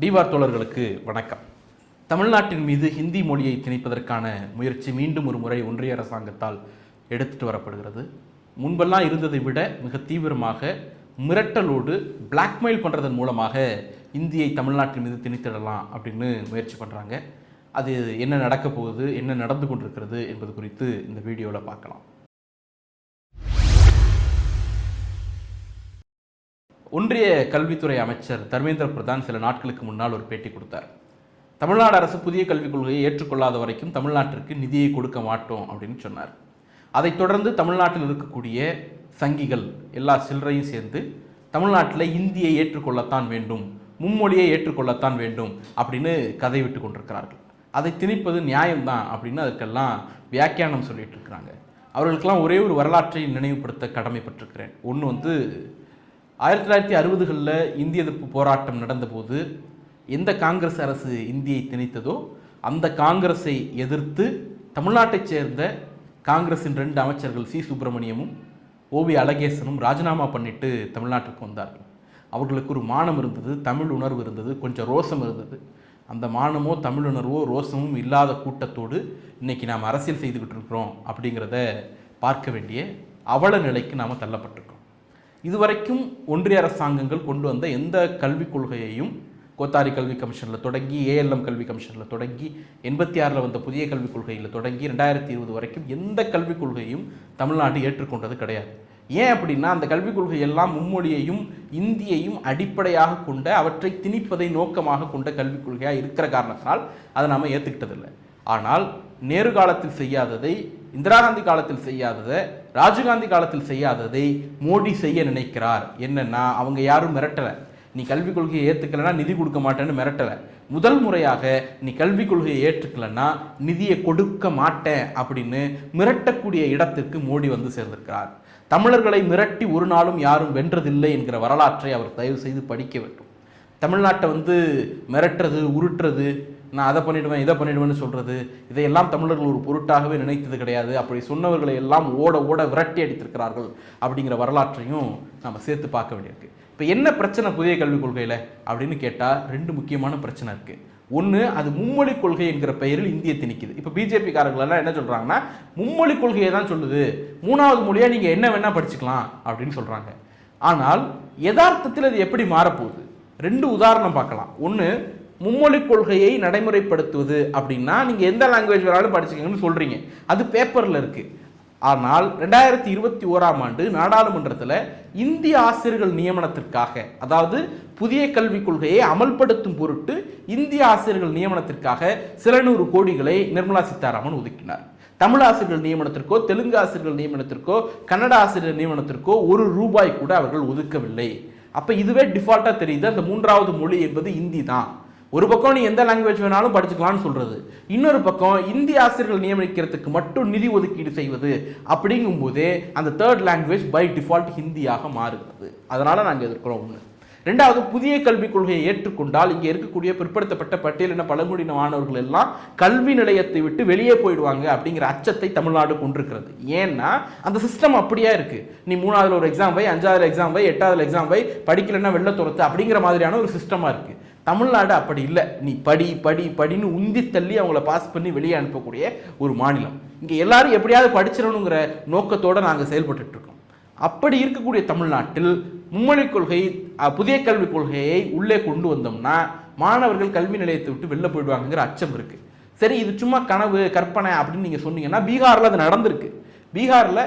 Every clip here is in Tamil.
டிவார் தோழர்களுக்கு வணக்கம். தமிழ்நாட்டின் மீது ஹிந்தி மொழியை திணிப்பதற்கான முயற்சி மீண்டும் ஒரு முறை ஒன்றிய அரசாங்கத்தால் எடுத்துட்டு வரப்படுகிறது. முன்பெல்லாம் இருந்ததை விட மிக தீவிரமாக மிரட்டலோடு பிளாக்மெயில் பண்ணுறதன் மூலமாக இந்தியை தமிழ்நாட்டின் மீது திணித்திடலாம் அப்படின்னு முயற்சி பண்ணுறாங்க அது என்ன நடக்க போகுது என்ன நடந்து கொண்டிருக்கிறது என்பது குறித்து இந்த வீடியோவில் பார்க்கலாம். ஒன்றிய கல்வித்துறை அமைச்சர் தர்மேந்திர பிரதான் சில நாட்களுக்கு முன்னால் ஒரு பேட்டி கொடுத்தார். தமிழ்நாடு அரசு புதிய கல்விக் கொள்கையை ஏற்றுக்கொள்ளாத வரைக்கும் தமிழ்நாட்டிற்கு நிதியை கொடுக்க மாட்டோம் அப்படின்னு சொன்னார். அதைத் தொடர்ந்து தமிழ்நாட்டில் இருக்கக்கூடிய சங்கிகள் எல்லா சில்லறையும் சேர்ந்து தமிழ்நாட்டில் இந்தியை ஏற்றுக்கொள்ளத்தான் வேண்டும் மும்மொழியை ஏற்றுக்கொள்ளத்தான் வேண்டும் அப்படின்னு கதை விட்டு கொண்டிருக்கிறார்கள். அதை திணிப்பது நியாயம்தான் அப்படின்னு அதுக்கெல்லாம் வியாக்கியானம் சொல்லிட்டு இருக்கிறாங்க. அவர்களுக்கெல்லாம் ஒரே ஒரு வரலாற்றை நினைவுபடுத்த கடமைப்பட்டிருக்கிறேன். ஒன்று வந்து ஆயிரத்தி தொள்ளாயிரத்தி அறுபதுகளில் இந்திய எதிர்ப்பு போராட்டம் நடந்தபோது எந்த காங்கிரஸ் அரசு இந்தியை திணித்ததோ அந்த காங்கிரஸை எதிர்த்து தமிழ்நாட்டைச் சேர்ந்த காங்கிரஸின் ரெண்டு அமைச்சர்கள் சி. சுப்பிரமணியமும் ஓவி அழகேசனும் ராஜினாமா பண்ணிட்டு தமிழ்நாட்டுக்கு வந்தார்கள். அவர்களுக்கு ஒரு மானம் இருந்தது தமிழ் உணர்வு இருந்தது கொஞ்சம் ரோசம் இருந்தது. அந்த மானமோ தமிழ் உணர்வோ ரோசமும் இல்லாத கூட்டத்தோடு இன்னைக்கு நாம் அரசியல் செய்துக்கிட்டு இருக்கிறோம் அப்படிங்கிறத பார்க்க வேண்டிய அவல நிலைக்கு நாம் தள்ளப்பட்டிருக்கோம். இதுவரைக்கும் ஒன்றிய அரசாங்கங்கள் கொண்டு வந்த எந்த கல்விக் கொள்கையையும் கோத்தாரி கல்வி கமிஷனில் தொடங்கி ஏஎல்எம் கல்வி கமிஷனில் தொடங்கி எண்பத்தி ஆறில் வந்த புதிய கல்விக் கொள்கையில் தொடங்கி ரெண்டாயிரத்தி இருபது வரைக்கும் எந்த கல்விக் கொள்கையும் தமிழ்நாடு ஏற்றுக்கொண்டது கிடையாது. ஏன் அப்படின்னா அந்த கல்விக் கொள்கை எல்லாம் மும்மொழியையும் இந்தியையும் அடிப்படையாக கொண்ட அவற்றை திணிப்பதை நோக்கமாக கொண்ட கல்விக் கொள்கையாக இருக்கிற காரணத்தினால் அதை நாம் ஏற்றுக்கிட்டதில்லை ஆனால் நேரு காலத்தில் செய்யாததை இந்திரா காந்தி காலத்தில் செய்யாததை ராஜீவ்காந்தி காலத்தில் செய்யாததை மோடி செய்ய நினைக்கிறார். என்னன்னா அவங்க யாரும் மிரட்டலை. நீ கல்விக் கொள்கையை ஏற்றுக்கலைன்னா நிதி கொடுக்க மாட்டேன்னு மிரட்டலை. முதல் முறையாக நீ கல்விக் கொள்கையை ஏற்றுக்கலைன்னா நிதியை கொடுக்க மாட்டேன் அப்படின்னு மிரட்டக்கூடிய இடத்திற்கு மோடி வந்து சேர்ந்திருக்கிறார். தமிழர்களை மிரட்டி ஒரு நாளும் யாரும் வென்றதில்லை என்கிற வரலாற்றை அவர் தயவு செய்து படிக்க வேண்டும். தமிழ்நாட்டை வந்து மிரட்டுறது உருட்டுறது நான் அதை பண்ணிடுவேன் இதை பண்ணிடுவேன்னு சொல்கிறது இதையெல்லாம் தமிழர்கள் ஒரு பொருட்டாகவே நினைத்தது கிடையாது. அப்படி சொன்னவர்களை எல்லாம் ஓட ஓட விரட்டி அடித்திருக்கிறார்கள் அப்படிங்கிற வரலாற்றையும் நம்ம சேர்த்து பார்க்க வேண்டியிருக்கு. இப்போ என்ன பிரச்சனை புதிய கல்விக் கொள்கையில் அப்படின்னு கேட்டால் ரெண்டு முக்கியமான பிரச்சனை இருக்குது ஒன்று அது மும்மொழி கொள்கை என்கிற பெயரில் இந்திய திணிக்குது. இப்போ பிஜேபிக்காரர்களெல்லாம் என்ன சொல்கிறாங்கன்னா மும்மொழி கொள்கையை தான் சொல்லுது. மூணாவது மொழியாக நீங்கள் என்ன வேணால் படிச்சுக்கலாம் அப்படின்னு சொல்கிறாங்க ஆனால் யதார்த்தத்தில் அது எப்படி மாறப்போகுது? ரெண்டு உதாரணம் பார்க்கலாம். ஒன்று மும்மொழி கொள்கையை நடைமுறைப்படுத்துவது அப்படின்னா நீங்கள் எந்த லாங்குவேஜ் வேணாலும் படிச்சுக்கங்கன்னு சொல்கிறீங்க அது பேப்பரில் இருக்குது ஆனால் ரெண்டாயிரத்தி இருபத்தி ஓராம் ஆண்டு நாடாளுமன்றத்தில் இந்திய ஆசிரியர்கள் நியமனத்திற்காக அதாவது புதிய கல்விக் கொள்கையை அமல்படுத்தும் பொருட்டு இந்திய ஆசிரியர்கள் நியமனத்திற்காக சில நூறு கோடிகளை நிர்மலா சீதாராமன் ஒதுக்கினார். தமிழ் ஆசிரியர்கள் நியமனத்திற்கோ தெலுங்கு ஆசிரியர்கள் நியமனத்திற்கோ கன்னட ஆசிரியர் நியமனத்திற்கோ ஒரு ரூபாய் கூட அவர்கள் ஒதுக்கவில்லை. அப்போ இதுவே டிஃபால்ட்டாக தெரியுது. அந்த மூன்றாவது மொழி என்பது இந்தி தான். ஒரு பக்கம் நீ எந்த லாங்குவேஜ் வேணாலும் படிச்சுக்கலாம்னு சொல்கிறது இன்னொரு பக்கம் இந்திய ஆசிரியர்கள் நியமிக்கிறதுக்கு மட்டும் நிதி ஒதுக்கீடு செய்வது அப்படிங்கும்போதே அந்த தேர்ட் லாங்குவேஜ் பை டிஃபால்ட் ஹிந்தியாக மாறுகிறது. அதனால் நாங்கள் எதிர்க்கிறோம் ஒன்று ரெண்டாவது புதிய கல்விக் கொள்கையை ஏற்றுக்கொண்டால் இங்கே இருக்கக்கூடிய பிற்படுத்தப்பட்ட பட்டியலின பழங்குடியின மாணவர்கள் எல்லாம் கல்வி நிலையத்தை விட்டு வெளியே போயிடுவாங்க அப்படிங்கிற அச்சத்தை தமிழ்நாடு கொண்டிருக்கிறது. ஏன்னா அந்த சிஸ்டம் அப்படியே இருக்கு. நீ மூணாவதுல ஒரு எக்ஸாம் வை அஞ்சாவதுல எக்ஸாம் வை எட்டாவதுல எக்ஸாம் வை படிக்கலைன்னா வெளில துரத்து அப்படிங்கிற மாதிரியான ஒரு சிஸ்டமாக இருக்குது தமிழ்நாடு அப்படி இல்லை. நீ படி படி படின்னு உந்தி தள்ளி அவங்கள பாஸ் பண்ணி வெளியே அனுப்பக்கூடிய ஒரு மாநிலம். இங்கே எல்லாரும் எப்படியாவது படிச்சிடணுங்கிற நோக்கத்தோடு நாங்கள் செயல்பட்டுட்டு இருக்கோம். அப்படி இருக்கக்கூடிய தமிழ்நாட்டில் மும்மொழி கொள்கை புதிய கல்விக் கொள்கையை உள்ளே கொண்டு வந்தோம்னா மாணவர்கள் கல்வி நிலையத்தை விட்டு வெளில போயிடுவாங்கங்கிற அச்சம் இருக்குது சரி இது சும்மா கனவு கற்பனை அப்படின்னு நீங்கள் சொன்னீங்கன்னா பீகாரில் அது நடந்திருக்கு. பீகாரில்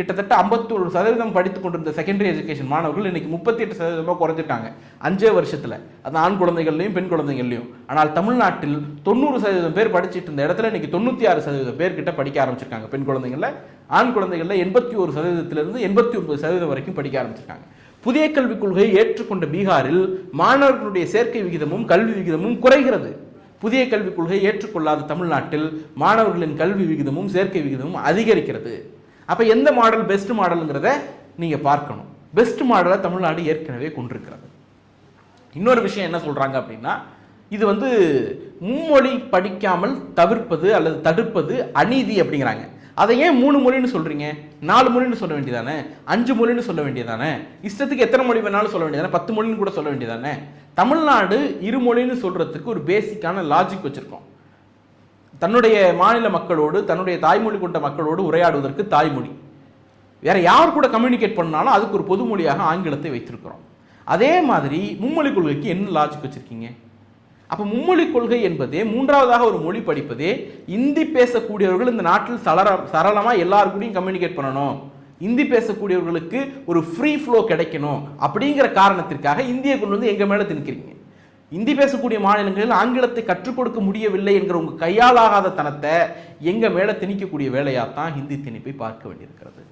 கிட்டத்தட்ட ஐம்பத்தோரு சதவீதம் படித்து கொண்டிருந்த செகண்டரி எஜுகேஷன் மாணவர்கள் இன்றைக்கி முப்பத்தி எட்டு சதவீதமாக குறைஞ்சிருக்காங்க. அஞ்சே வருஷத்தில். அது ஆண் குழந்தைகள்லையும் பெண் குழந்தைகள்லையும். ஆனால் தமிழ்நாட்டில் தொண்ணூறு சதவீதம் பேர் படிச்சுட்டு இருந்த இடத்துல இன்றைக்கி தொண்ணூற்றி ஆறு சதவீதம் பேர்கிட்ட படிக்க ஆரம்பிச்சிருக்காங்க பெண் குழந்தைகளில். ஆண் குழந்தைகளில் எண்பத்தி ஒரு சதவீதத்திலிருந்து எண்பத்தி ஒன்பது சதவீதம் வரைக்கும் படிக்க ஆரம்பிச்சிருக்காங்க. புதிய கல்விக் கொள்கையை ஏற்றுக்கொண்ட பீகாரில் மாணவர்களுடைய சேர்க்கை விகிதமும் கல்வி விகிதமும் குறைகிறது. புதிய கல்விக் கொள்கையை ஏற்றுக்கொள்ளாத தமிழ்நாட்டில் மாணவர்களின் கல்வி விகிதமும் சேர்க்கை விகிதமும் அதிகரிக்கிறது. அப்போ எந்த மாடல் பெஸ்ட் மாடலுங்கிறத நீங்கள் பார்க்கணும். பெஸ்ட் மாடலை தமிழ்நாடு ஏற்கனவே கொண்டிருக்கிறது. இன்னொரு விஷயம் என்ன சொல்கிறாங்க அப்படின்னா இது வந்து மும்மொழி படிக்காமல் தவிர்ப்பது அல்லது தடுப்பது அநீதி அப்படிங்கிறாங்க. அதை ஏன் மூணு மொழின்னு சொல்கிறீங்க நாலு மொழின்னு சொல்ல வேண்டியதானே? அஞ்சு மொழின்னு சொல்ல வேண்டியதானே? இஷ்டத்துக்கு எத்தனை மொழி வேணாலும் சொல்ல வேண்டியதானே? பத்து மொழின்னு கூட சொல்ல வேண்டியதானே? தமிழ்நாடு இருமொழின்னு சொல்கிறதுக்கு ஒரு பேசிக்கான லாஜிக் வச்சுருக்கோம். தன்னுடைய மாநில மக்களோடு தன்னுடைய தாய்மொழி கொண்ட மக்களோடு உரையாடுவதற்கு தாய்மொழி. வேற யார் கூட கம்யூனிகேட் பண்ணாலும் அதுக்கு ஒரு பொதுமொழியாக ஆங்கிலத்தை வைத்திருக்கிறோம். அதே மாதிரி மும்மொழி கொள்கைக்கு என்ன லாஜிக் வச்சிருக்கீங்க? அப்போ மும்மொழி கொள்கை என்பதே மூன்றாவதாக ஒரு மொழி படிப்பதே இந்தி பேசக்கூடியவர்கள் இந்த நாட்டில் சலர சரளமாக எல்லார் கூடயும் கம்யூனிகேட் பண்ணணும். இந்தி பேசக்கூடியவர்களுக்கு ஒரு ஃப்ரீ ஃப்ளோ கிடைக்கணும் அப்படிங்கிற காரணத்திற்காக இந்தியை கொண்டு வந்து எங்க மேல திணிக்கிறீங்க? இந்தி பேசக்கூடிய மாநிலங்களில் ஆங்கிலத்தை கற்றுக் கொடுக்க முடியவில்லை என்கிற உங்கள் கையாலாகாத தனத்தை எங்கள் மேலே திணிக்கக்கூடிய வேலையாத்தான் ஹிந்தி திணிப்பை பார்க்க வேண்டியிருக்கிறது.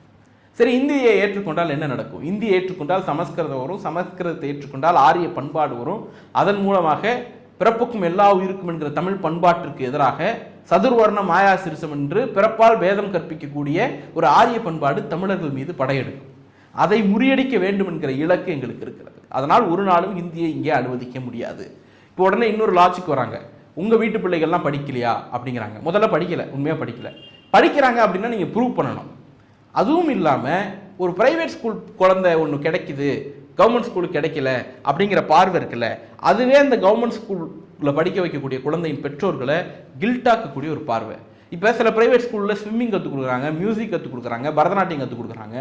சரி இந்தியை ஏற்றுக்கொண்டால் என்ன நடக்கும்? இந்தியை ஏற்றுக்கொண்டால் சமஸ்கிருதம் வரும் சமஸ்கிருதத்தை ஏற்றுக்கொண்டால் ஆரிய பண்பாடு வரும். அதன் மூலமாக பிறப்புக்கும் எல்லா உயிருக்கும் என்கிற தமிழ் பண்பாட்டிற்கு எதிராக சதுர்வர்ண மாயா சிறுசம் என்று பிறப்பால் வேதம் கற்பிக்கக்கூடிய ஒரு ஆரிய பண்பாடு தமிழர்கள் மீது படையெடுக்கும். அதை முறியடிக்க வேண்டும் என்கிற இலக்கு எங்களுக்கு இருக்கிறது. அதனால் ஒரு நாளும் இந்தியை இங்கே அனுமதிக்க முடியாது. இப்போ உடனே இன்னொரு லாஜிக் வராங்க. உங்கள் வீட்டு பிள்ளைகள்லாம் படிக்கலையா? அப்படிங்கிறாங்க. முதல்ல படிக்கலை. உண்மையாக படிக்கல. படிக்கிறாங்க அப்படின்னா நீங்கள் ப்ரூவ் பண்ணணும். அதுவும் இல்லாமல் ஒரு ப்ரைவேட் ஸ்கூல் குழந்தை ஒன்று கிடைக்குது கவர்மெண்ட் ஸ்கூலுக்கு கிடைக்கல அப்படிங்கிற பார்வை இருக்குல்ல அதுவே அந்த கவர்மெண்ட் ஸ்கூலில் படிக்க வைக்கக்கூடிய குழந்தையின் பெற்றோர்களை கில்டாக்கக்கூடிய ஒரு பார்வை. இப்போ சில ப்ரைவேட் ஸ்கூலில் ஸ்விம்மிங் கற்றுக் கொடுக்குறாங்க மியூசிக் கற்றுக் கொடுக்குறாங்க பரதநாட்டியம் கற்றுக் கொடுக்குறாங்க.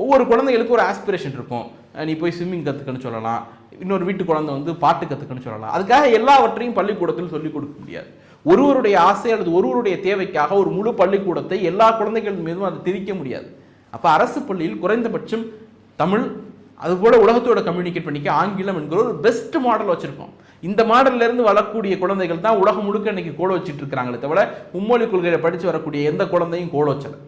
ஒவ்வொரு குழந்தைகளுக்கும் ஒரு ஆஸ்பிரேஷன் இருக்கும். நீ போய் ஸ்விம்மிங் கற்றுக்கன்னு சொல்லலாம். இன்னொரு வீட்டு குழந்தை வந்து பாட்டு கற்றுக்கன்னு சொல்லலாம். அதுக்காக எல்லாவற்றையும் பள்ளிக்கூடத்தில் சொல்லிக் கொடுக்க முடியாது. ஒருவருடைய ஆசை அல்லது ஒருவருடைய தேவைக்காக ஒரு முழு பள்ளிக்கூடத்தை எல்லா குழந்தைகள் மீதும் அதை திரிக்க முடியாது. அப்போ அரசு பள்ளியில் குறைந்தபட்சம் தமிழ் அதுபோல் உலகத்தோட கம்யூனிகேட் பண்ணிக்க ஆங்கிலம் என்கிற ஒரு பெஸ்ட் மாடல் வச்சுருக்கோம். இந்த மாடல்லேருந்து வரக்கூடிய குழந்தைகள் தான் உலகம் முழுக்க இன்னைக்கு கோல வச்சுட்டு இருக்கிறாங்களே தவிர மும்மொழி கொள்கையை படித்து வரக்கூடிய எந்த குழந்தையும் கோல வச்சலை.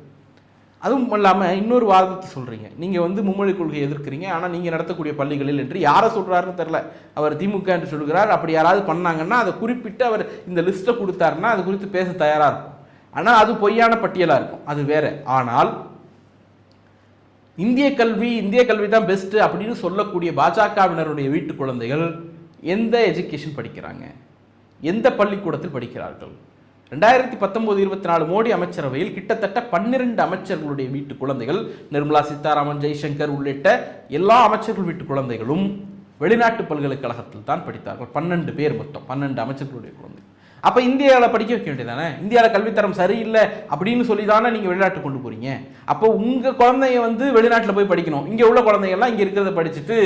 அதுவும் இல்லாமல் இன்னொரு வாதத்தை சொல்கிறீங்க நீங்கள் வந்து மும்மொழி கொள்கையை எதிர்க்கிறீங்க. ஆனால் நீங்கள் நடத்தக்கூடிய பள்ளிகளில் என்று யாரை சொல்கிறாருன்னு தெரில அவர் திமுக என்று சொல்கிறார். அப்படி யாராவது பண்ணாங்கன்னா அதை குறிப்பிட்டு அவர் இந்த லிஸ்ட்டை கொடுத்தாருன்னா அது குறித்து பேச தயாராக இருக்கும். ஆனால் அது பொய்யான பட்டியலாக இருக்கும். அது வேற. ஆனால் இந்திய கல்வி இந்திய கல்வி தான் பெஸ்ட்டு அப்படின்னு சொல்லக்கூடிய பாஜகவினருடைய வீட்டு குழந்தைகள் எந்த எஜுகேஷன் படிக்கிறாங்க? எந்த பள்ளிக்கூடத்தில் படிக்கிறார்கள்? ரெண்டாயிரத்தி பத்தொன்பது இருபத்தி நாலு மோடி அமைச்சரவையில் கிட்டத்தட்ட பன்னிரண்டு அமைச்சர்களுடைய வீட்டு குழந்தைகள் நிர்மலா சீதாராமன் ஜெய்சங்கர் உள்ளிட்ட எல்லா அமைச்சர்கள் வீட்டு குழந்தைகளும் வெளிநாட்டு பல்கலைக்கழகத்தில் தான் படித்தார்கள். பன்னெண்டு பேர் மொத்தம் பன்னெண்டு அமைச்சர்களுடைய குழந்தைகள். அப்போ இந்தியாவில் படிக்க வைக்க வேண்டியதானே இந்தியாவில் கல்வித்தரம் சரியில்லை அப்படின்னு சொல்லி தானே நீங்கள் வெளிநாட்டு கொண்டு போகிறீங்க அப்போ உங்கள் குழந்தைய வந்து வெளிநாட்டில் போய் படிக்கணும். இங்கே உள்ள குழந்தைங்கள்லாம் இங்கே இருக்கிறத படிச்சுட்டு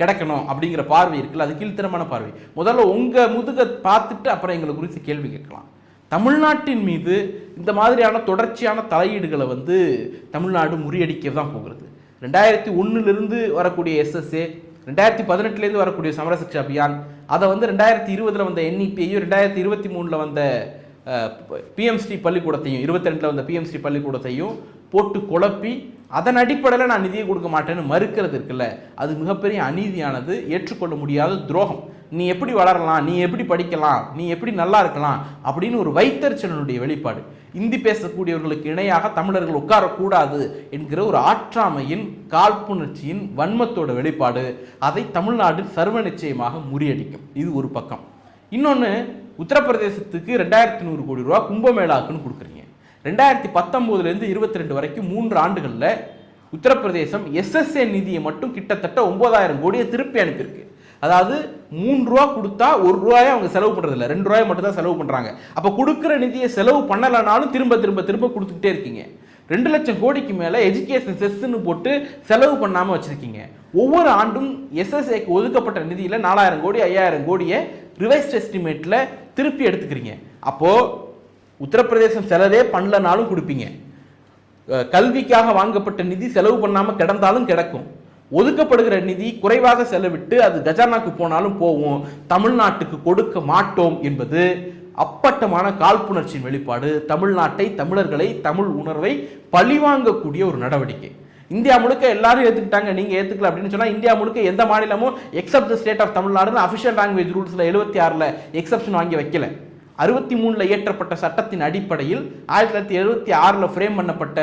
கிடக்கணும் அப்படிங்கிற பார்வை இருக்குல்ல? அது கீழ்த்தரமான பார்வை. முதல்ல உங்கள் முதுகை பார்த்துட்டு அப்புறம் எங்களை குறித்து கேள்வி கேட்கலாம். தமிழ்நாட்டின் மீது இந்த மாதிரியான தொடர்ச்சியான தலையீடுகளை வந்து தமிழ்நாடு முறியடிக்க தான் போகிறது. ரெண்டாயிரத்தி ஒன்றுலேருந்து வரக்கூடிய எஸ்எஸ்ஏ ரெண்டாயிரத்தி பதினெட்டுலேருந்து வரக்கூடிய சமரசக்ஷ அபியான் அதை வந்து ரெண்டாயிரத்தி இருபதில் வந்த என்இபியையும் ரெண்டாயிரத்தி இருபத்தி மூணில் வந்த பிஎம்ஸ்டி பள்ளிக்கூடத்தையும் இருபத்தி ரெண்டில் வந்த பிஎம்ஸ்டி பள்ளிக்கூடத்தையும் போட்டு குழப்பி அதன் அடிப்படையில் நான் நிதியை கொடுக்க மாட்டேன்னு மறுக்கிறது இருக்குல்ல. அது மிகப்பெரிய அநீதியானது ஏற்றுக்கொள்ள முடியாத துரோகம். நீ எப்படி வளரலாம் நீ எப்படி படிக்கலாம் நீ எப்படி நல்லா இருக்கலாம் அப்படின்னு ஒரு வைத்தறிச்சலனுடைய வெளிப்பாடு. இந்தி பேசக்கூடியவர்களுக்கு இணையாக தமிழர்கள் உட்காரக்கூடாது என்கிற ஒரு ஆற்றாமையின் காழ்ப்புணர்ச்சியின் வன்மத்தோட வெளிப்பாடு அதை தமிழ்நாடு சர்வ நிச்சயமாக முறியடிக்கும். இது ஒரு பக்கம். இன்னொன்று உத்தரப்பிரதேசத்துக்கு ரெண்டாயிரத்தி நூறு கோடி ரூபா கும்பமேளாக்குன்னு கொடுக்குறீங்க. ரெண்டாயிரத்தி பத்தொம்போதுலேருந்து இருபத்தி ரெண்டு வரைக்கும் மூன்று ஆண்டுகளில் உத்தரப்பிரதேசம் எஸ்எஸ்ஏ நிதியை மட்டும் கிட்டத்தட்ட ஒன்பதாயிரம் கோடியை திருப்பி அனுப்பியிருக்கு. அதாவது மூணு ரூபா கொடுத்தா ஒரு ரூபாயை அவங்க செலவு பண்ணுறதில்ல ரெண்டு ரூபாய் மட்டும் தான் செலவு பண்ணுறாங்க அப்போ கொடுக்குற நிதியை செலவு பண்ணலைனாலும் திரும்ப திரும்ப திரும்ப கொடுத்துக்கிட்டே இருக்கீங்க. ரெண்டு லட்சம் கோடிக்கு மேலே எஜுகேஷன் செஸ்ன்னு போட்டு செலவு பண்ணாமல் வச்சுருக்கீங்க. ஒவ்வொரு ஆண்டும் எஸ்எஸ்ஏக்கு ஒதுக்கப்பட்ட நிதியில் நாலாயிரம் கோடி ஐயாயிரம் கோடியை ரிவைஸ்ட் எஸ்டிமேட்டில் திருப்பி எடுத்துக்கிறீங்க. அப்போது உத்தரப்பிரதேசம் செலவே பண்ணலனாலும் கொடுப்பீங்க. கல்விக்காக வாங்கப்பட்ட நிதி செலவு பண்ணாமல் கிடந்தாலும் கிடக்கும். ஒதுக்கப்படுகிற நிதி குறைவாக செலவிட்டு அது கஜானாக்கு போனாலும் போவோம் தமிழ்நாட்டுக்கு கொடுக்க மாட்டோம் என்பது அப்பட்டமான காழ்ப்புணர்ச்சியின் வெளிப்பாடு. தமிழ்நாட்டை தமிழர்களை தமிழ் உணர்வை பழிவாங்கக்கூடிய ஒரு நடவடிக்கை. இந்தியா முழுக்க எல்லாரும் ஏற்றுக்கிட்டாங்க நீங்கள் ஏற்றுக்கல அப்படின்னு சொன்னால் இந்தியா முழுக்க எந்த மாநிலமும் எக்ஸப்ட் ஸ்டேட் ஆஃப் தமிழ்நாடுன்னு அஃபிஷியல் லாங்குவேஜ் ரூல்ஸில் எழுபத்தி ஆறில் எக்ஸப்ஷன் வாங்கி வைக்கல. அறுபத்தி மூணில் இயற்றப்பட்ட சட்டத்தின் அடிப்படையில் ஆயிரத்தி தொள்ளாயிரத்தி எழுபத்தி ஆறில் ஃப்ரேம் பண்ணப்பட்ட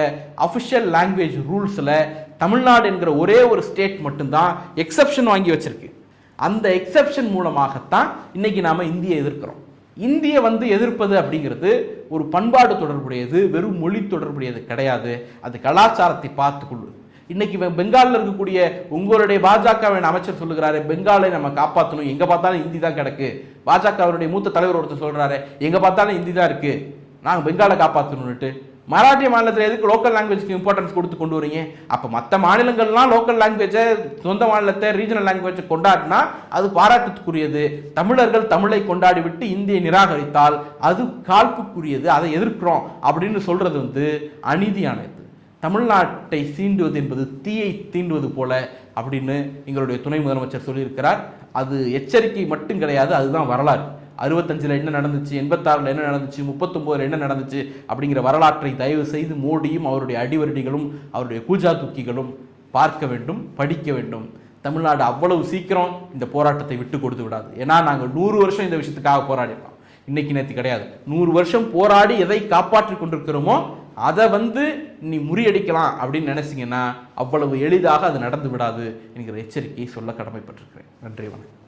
அஃபிஷியல் லாங்குவேஜ் ரூல்ஸில் தமிழ்நாடு என்கிற ஒரே ஒரு ஸ்டேட் மட்டும்தான் எக்ஸப்ஷன் வாங்கி வச்சிருக்கு. அந்த எக்ஸப்ஷன் மூலமாகத்தான் இன்னைக்கு நாம் இந்தியை எதிர்க்கிறோம். இந்தியை வந்து எதிர்ப்பது அப்படிங்கிறது ஒரு பண்பாடு தொடர்புடையது வெறும் மொழி தொடர்புடையது கிடையாது. அது கலாச்சாரத்தை பார்த்துக்கொள்ளு இன்னைக்கு பெங்காலில் இருக்கக்கூடிய உங்களுடைய பாஜகவின் அமைச்சர் சொல்லுகிறாரு பெங்காலை நம்ம காப்பாற்றணும் எங்க பார்த்தாலும் இந்தி தான் கிடக்கு. பாஜகவினுடைய மூத்த தலைவர் ஒருத்தர் சொல்றாரு எங்க பார்த்தாலும் இந்தி தான் இருக்கு. நாங்கள் பெங்காலை காப்பாற்றணும்னுட்டு மராட்டிய மாநிலத்தில் எதுக்கு லோக்கல் லாங்குவேஜ்க்கு இம்பார்ட்டன்ஸ் கொடுத்து கொண்டு வரீங்க? அப்போ மற்ற மாநிலங்கள்லாம் லோக்கல் லாங்குவேஜை சொந்த மாநிலத்தை ரீஜனல் லாங்குவேஜை கொண்டாடினா அது பாராட்டுக்குரியது. தமிழர்கள் தமிழை கொண்டாடி விட்டு இந்தியை நிராகரித்தால் அது காழ்ப்புக்குரியது அதை எதிர்க்கிறோம் அப்படின்னு சொல்கிறது வந்து அநீதியானது தமிழ்நாட்டை சீண்டுவது என்பது தீயை தீண்டுவது போல அப்படின்னு எங்களுடைய துணை முதலமைச்சர் சொல்லியிருக்கிறார். அது எச்சரிக்கை மட்டும் கிடையாது அதுதான் வரலாறு. அறுபத்தஞ்சில் என்ன நடந்துச்சு எண்பத்தாறில் என்ன நடந்துச்சு முப்பத்தொம்போதில் என்ன நடந்துச்சு அப்படிங்கிற வரலாற்றை தயவு செய்து மோடியும் அவருடைய அடிவருடிகளும் அவருடைய பூஜா துக்கிகளும் பார்க்க வேண்டும் படிக்க வேண்டும். தமிழ்நாடு அவ்வளவு சீக்கிரம் இந்த போராட்டத்தை விட்டு கொடுத்து விடாது. ஏன்னா நாங்கள் நூறு வருஷம் இந்த விஷயத்துக்காக போராடினோம் இன்னைக்கு நேற்று கிடையாது. நூறு வருஷம் போராடி எதை காப்பாற்றி கொண்டிருக்கிறோமோ அதை வந்து நீ முறியடிக்கலாம் அப்படின்னு நினச்சிங்கன்னா அவ்வளவு எளிதாக அது நடந்து விடாது என்கிற எச்சரிக்கையை சொல்ல கடமைப்பட்டிருக்கிறேன். நன்றி வணக்கம்.